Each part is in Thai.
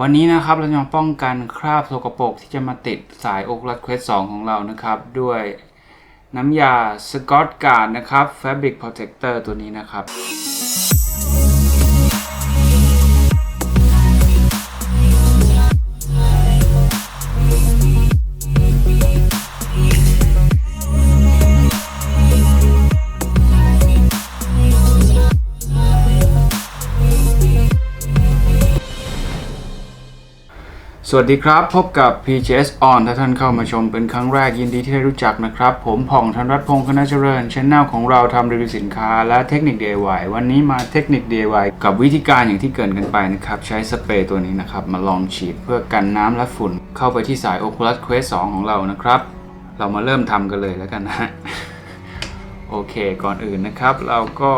วันนี้นะครับเราจะมาป้องกันคราบสกปรกที่จะมาติดสายโอคลัสเควส2ของเรานะครับ ด้วยน้ำยาสกอตการ์ดนะครับ Fabric Protector ตัวนี้นะครับ สวัสดีครับ พบกับ PGS On ถ้าท่านเข้ามาชมเป็นครั้งแรกยินดีที่ได้รู้จักนะครับ ผมผ่องธนรัตน์พงศ์คณะเจริญช anel ของเราทำรีวิวสินค้าและเทคนิค DIY วันนี้มาเทคนิค DIY กับวิธีการอย่างที่เกินกันไปนะครับ ใช้สเปรย์ตัวนี้นะครับ มาลองฉีดเพื่อกันน้ำและฝุ่น เข้าไปที่สาย Oculus Quest 2 ของเรานะครับ เรามาเริ่มทำกันเลยแล้วกันนะฮะโอเคก่อนอื่นนะครับ เราก็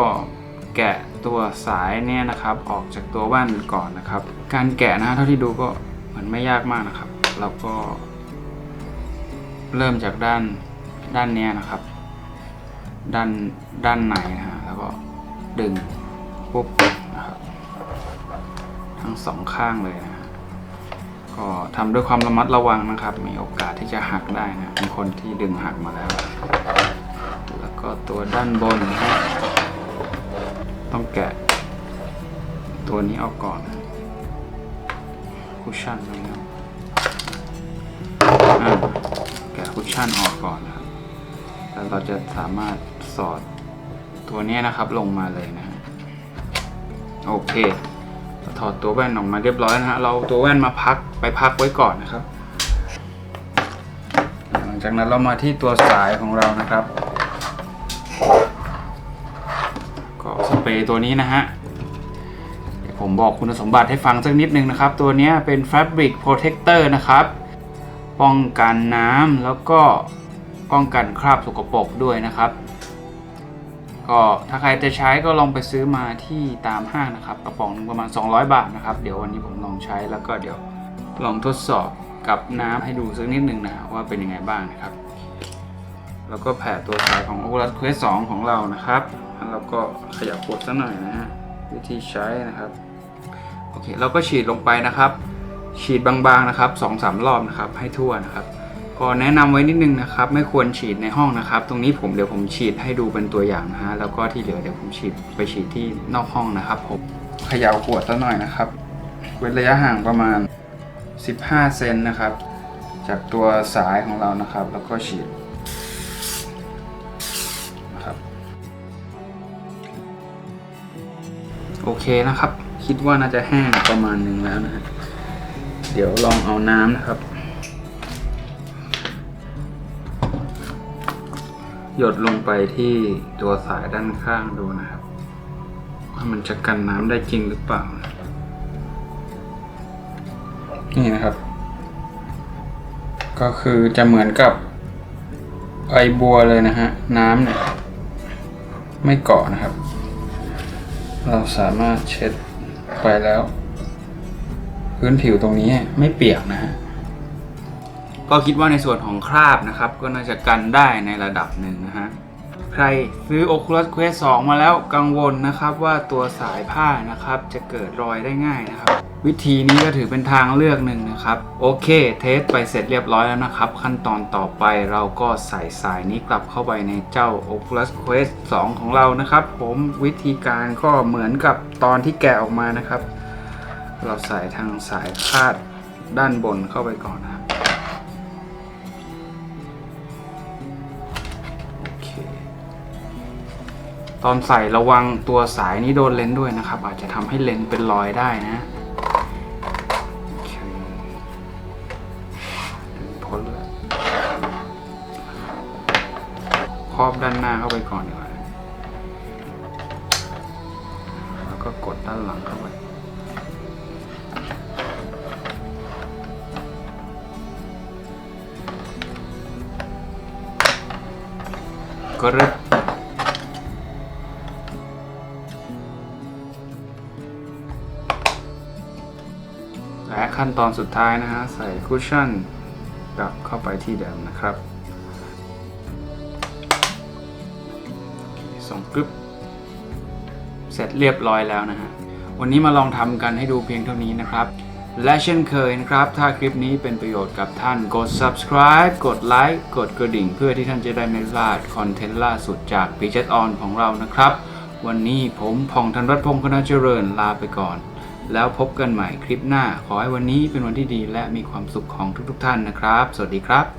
แกะตัวสายเนี่ยนะครับ ออกจากตัวแว่นก่อนนะครับ การแกะนะฮะเท่าที่ดูก็ มันไม่ยากมากนะครับ เราก็ เริ่มจากด้านด้านนี้นะครับ ด้านด้านในนะฮะแล้วก็ดึงปุ๊บนะครับทั้งสองข้างเลยนะฮะก็ทำด้วยความระมัดระวังนะครับ มีโอกาสที่จะหักได้นะมีคนที่ดึงหักมาแล้ว แล้วก็ตัวด้านบนนะฮะต้องแกะตัวนี้ออกก่อนนะ คุชชั่นตรงนี้แกะคุชชั่นออกก่อนนะครับ แล้วเราจะสามารถสอดตัวนี้นะครับลงมาเลยนะฮะโอเคเราถอดตัวแว่นออกมาเรียบร้อยนะฮะ เราตัวแว่นมาพักไปพักไว้ก่อนนะครับ หลังจากนั้นเรามาที่ตัวสายของเรานะครับ ก็สเปรย์ตัวนี้นะฮะ ผมบอกคุณสมบัติให้ฟังสักนิดนึงนะครับ ตัวนี้เป็น Fabric Protector นะครับ ป้องกันน้ำแล้วก็ป้องกันคราบสกปรกด้วยนะครับ ก็ถ้าใครจะใช้ก็ลองไปซื้อมาที่ตามห้างนะครับ กระป๋องนึงประมาณ 200 บาทนะครับ เดี๋ยววันนี้ผมลองใช้แล้วก็เดี๋ยวลองทดสอบกับน้ำให้ดูสักนิดนึงนะว่าเป็นยังไงบ้างนะครับ แล้วก็แผ่ตัวสายของ Oculus Quest 2 ของเรานะครับแล้วก็ขยับกดซะหน่อยนะฮะวิธีใช้นะครับ โอเคเราก็ฉีดลงไปนะครับ ฉีดบางๆนะครับ2อสรอบนะครับให้ทั่วนะครับก็แนะนำไว้นิดนึงนะครับ ไม่ควรฉีดในห้องนะครับ ตรงนี้ผมเดี๋ยวผมฉีดให้ดูเป็นตัวอย่างนะฮะแล้วก็ที่เหลือเดี๋ยวผมฉีดไปฉีดที่นอกห้องนะครับผมเขย่าขวดซะหน่อยนะครับ เว้นระยะห่างประมาณ 15 เซนนะครับ จากตัวสายของเรานะครับ แล้วก็ฉีดนะครับโอเคนะครับ คิดว่าน่าจะแห้งประมาณหนึ่งแล้วนะฮะเดี๋ยวลองเอาน้ำนะครับ หยดลงไปที่ตัวสายด้านข้างดูนะครับว่ามันจะกันน้ำได้จริงหรือเปล่า นี่นะครับ ก็คือจะเหมือนกับใบบัวเลยนะฮะ น้ำเนี่ย ไม่เกาะนะครับ เราสามารถเช็ด ไปแล้ว พื้นผิวตรงนี้ไม่เปียกนะฮะก็คิดว่าในส่วนของคราบนะครับ ก็น่าจะกันได้ในระดับหนึ่งนะฮะ ใครซื้อ Oculus Quest 2 มาแล้วกังวลนะครับว่าตัวสายผ้านะครับจะเกิดรอยได้ง่ายนะครับ วิธีนี้ก็ถือเป็นทางเลือกหนึ่งนะครับ โอเค เทสไปเสร็จเรียบร้อยแล้วนะครับ ขั้นตอนต่อไปเราก็ใส่สายนี้กลับเข้าไปในเจ้า Oculus Quest 2 ของเรานะครับ ผมวิธีการก็เหมือนกับตอนที่แกะออกมานะครับ เราใส่ทางสายคาดด้านบนเข้าไปก่อนนะครับ ตอนใส่ระวังตัวสายนี้โดนเลนส์ด้วยนะครับ อาจจะทำให้เลนส์เป็นรอยได้นะโอเคดึงพ้นแล้วครอบด้านหน้าเข้าไปก่อนดีกว่าแล้วก็กดด้านหลังเข้าไปก็เริ่ม ขั้นตอนสุดท้ายนะฮะ ใส่คุชชั่นกลับเข้าไปที่เดิมนะครับส่งกรึบเสร็จเรียบร้อยแล้วนะฮะ วันนี้มาลองทำกันให้ดูเพียงเท่านี้นะครับ และเช่นเคยนะครับ ถ้าคลิปนี้เป็นประโยชน์กับท่านกด subscribe กดไลค์กดกระดิ่ง เพื่อที่ท่านจะได้ไม่พลาดคอนเทนต์ล่าสุดจากปีเจ็ตออนของเรานะครับ วันนี้ผมพองธนรัตพงศ์คณะเจริญลาไปก่อน แล้วพบกันใหม่คลิปหน้า ขอให้วันนี้เป็นวันที่ดีและมีความสุขของทุกๆ ท่านนะครับ สวัสดีครับ